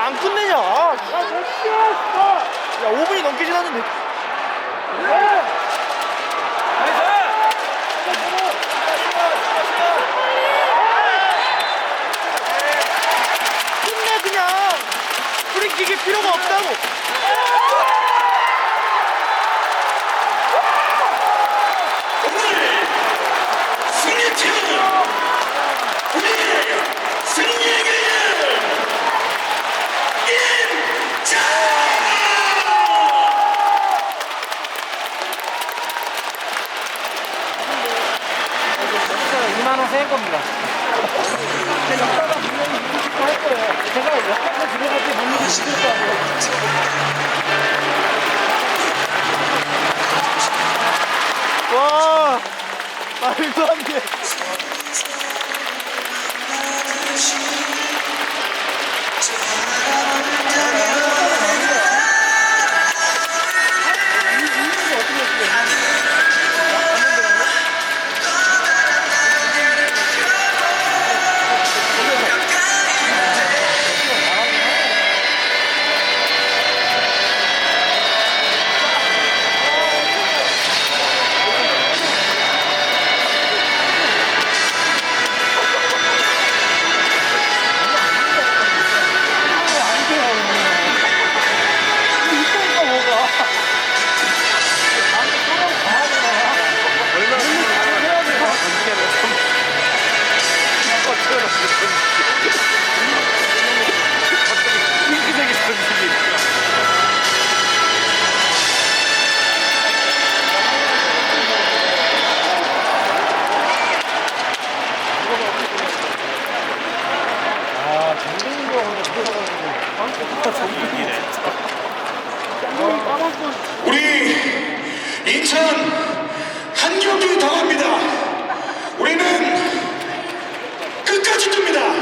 안 끝내냐? 아, 야, 5분이 넘게 지났는데. 끝내 그냥. 프리킥일 필요가 없다고. 승리팀은 우리의 승리의 길을 인정! 2만원 세인 겁니다. 제가 역할을 들어갈 때 몸이 시킬 거 와, 말도 안 돼.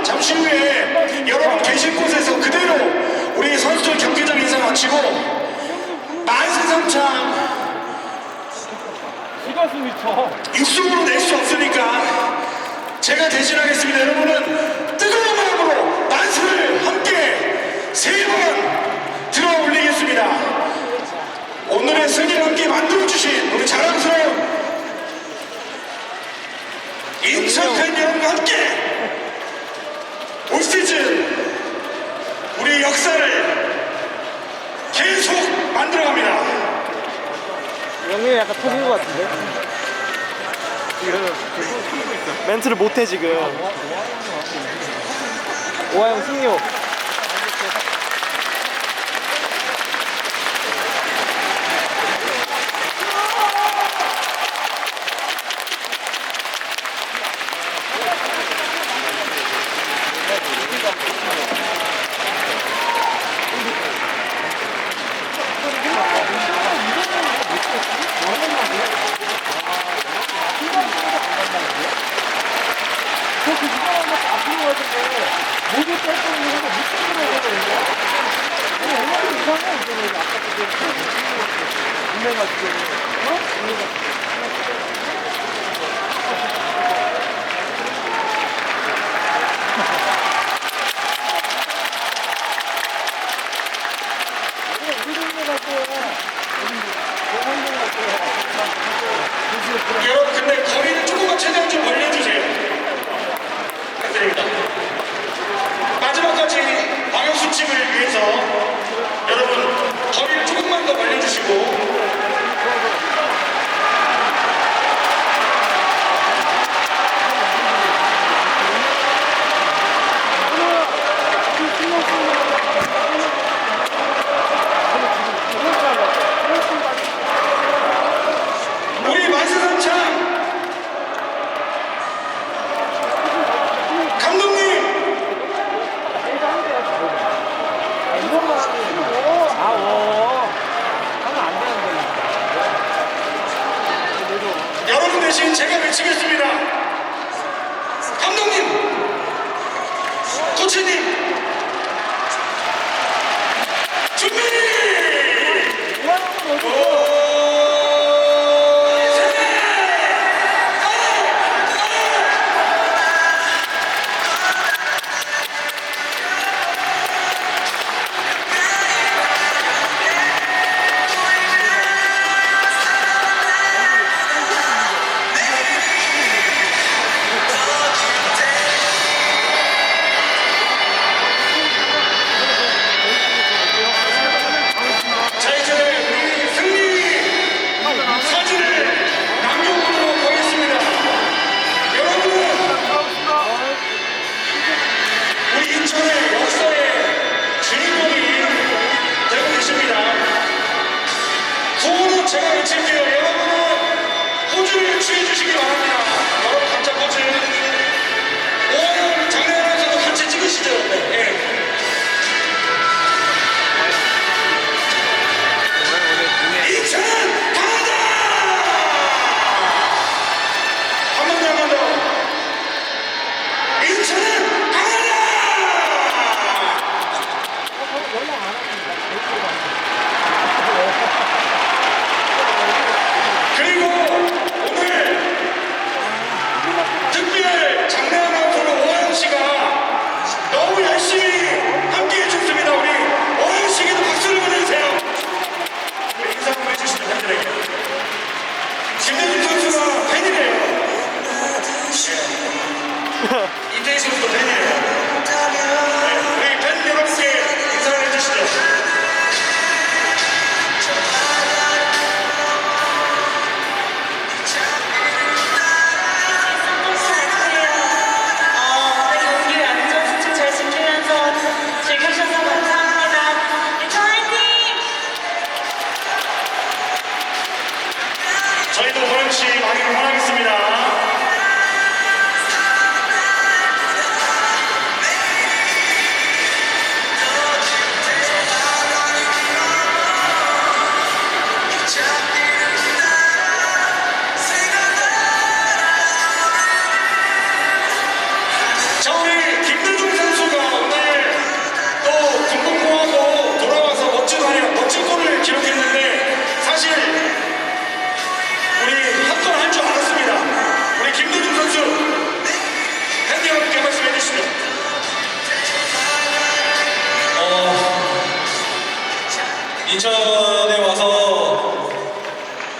잠시 후에 여러분 계신 곳에서 그대로 우리 선수들 경기장 인사 마치고 만세상창 이거 숨이쳐. 육수로 낼 수 없으니까 제가 대신하겠습니다. 여러분은 뜨거운 마음으로 만세를 함께 세 번 들어 올리겠습니다. 오늘의 승리를 함께 만들어주신 우리 자랑스러운 인천 팬 여러분과 함께 올 시즌 우리 역사를 계속 만들어갑니다. 영민이 약간 터진 것 같은데? 멘트를 못해 지금 오하영 승리호 여러분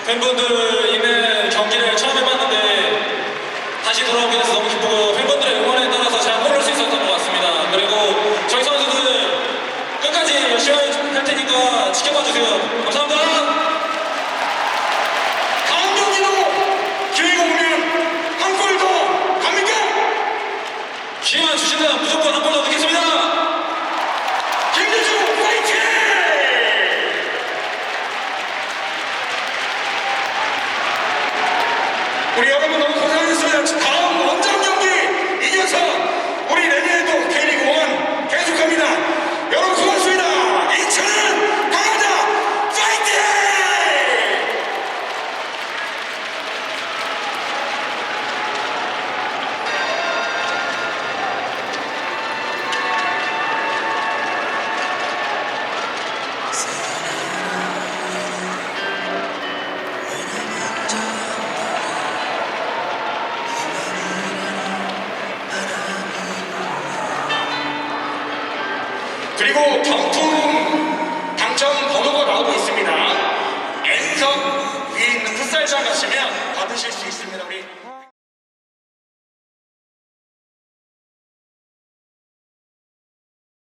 팬분들 이날 경기를 처음 해봤는데 다시 돌아오게 돼서 너무 기쁘고 팬분들의 응원에 따라서 잘 골릴 수 있었던 것 같습니다. 그리고 저희 선수들 끝까지 열심히 할 테니까 지켜봐 주세요. 감사합니다. 그리고 경품 당첨 번호가 나오고 있습니다. N석 위에 있는 풋살장 가시면 받으실 수 있습니다.